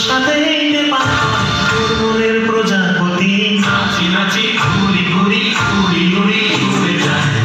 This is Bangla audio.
সাথে মনের প্রজাপতি। নাচি নাচি ঘুরি ঘুরি ঘুরি ঘুরি ঘুরে যায়।